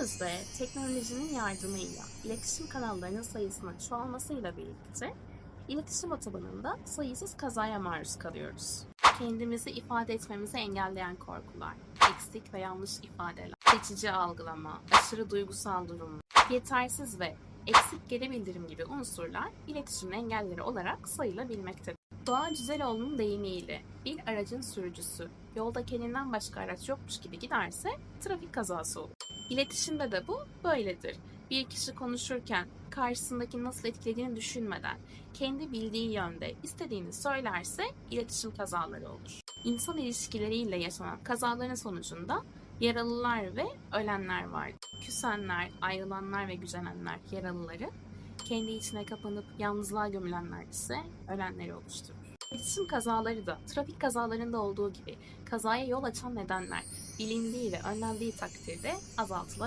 Günümüzde teknolojinin yardımıyla iletişim kanallarının sayısının çoğalmasıyla birlikte iletişim otobanında sayısız kazaya maruz kalıyoruz. Kendimizi ifade etmemizi engelleyen korkular, eksik ve yanlış ifadeler, seçici algılama, aşırı duygusal durum, yetersiz ve eksik geri bildirim gibi unsurlar iletişimin engelleri olarak sayılabilmektedir. Doğa Cüceloğlu'nun deyimiyle bir aracın sürücüsü yolda kendinden başka araç yokmuş gibi giderse trafik kazası olur. İletişimde de bu böyledir. Bir kişi konuşurken karşısındaki nasıl etkilediğini düşünmeden kendi bildiği yönde istediğini söylerse iletişim kazaları olur. İnsan ilişkileriyle yaşanan kazaların sonucunda yaralılar ve ölenler var. Küsenler, ayrılanlar ve gücenenler yaralıları, kendi içine kapanıp yalnızlığa gömülenler ise ölenleri oluşturur. İletişim kazaları da trafik kazalarında olduğu gibi kazaya yol açan nedenler bilindiği ve önlendiği takdirde azaltılabilir.